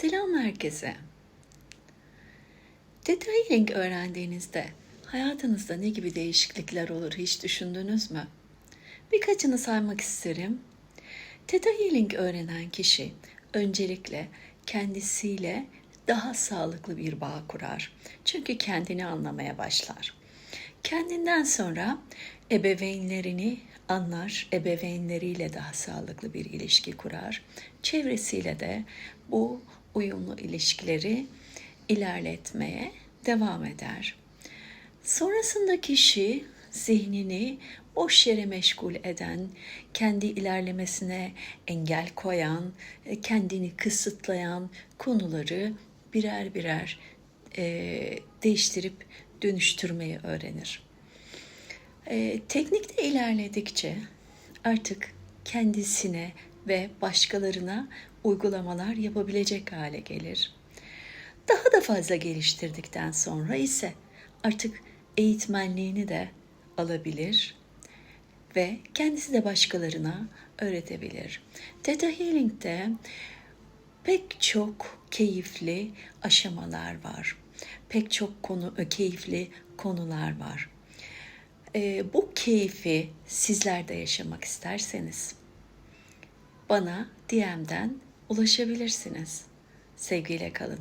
Selam herkese. Detailing öğrendiğinizde hayatınızda ne gibi değişiklikler olur hiç düşündünüz mü? Birkaçını saymak isterim. Theta Healing öğrenen kişi öncelikle kendisiyle daha sağlıklı bir bağ kurar. Çünkü kendini anlamaya başlar. Kendinden sonra ebeveynlerini anlar, ebeveynleriyle daha sağlıklı bir ilişki kurar. Çevresiyle de bu uyumlu ilişkileri ilerletmeye devam eder. Sonrasında kişi zihnini boş yere meşgul eden, kendi ilerlemesine engel koyan, e, kendini kısıtlayan konuları birer birer e, değiştirip dönüştürmeyi öğrenir. E, teknikte ilerledikçe artık kendisine ve başkalarına uygulamalar yapabilecek hale gelir. Daha da fazla geliştirdikten sonra ise artık eğitmenliğini de alabilir ve kendisi de başkalarına öğretebilir. Theta Healing'de pek çok keyifli aşamalar var. Pek çok konu keyifli konular var. Ee, bu keyfi sizler de yaşamak isterseniz bana DM'den ulaşabilirsiniz. Sevgiyle kalın.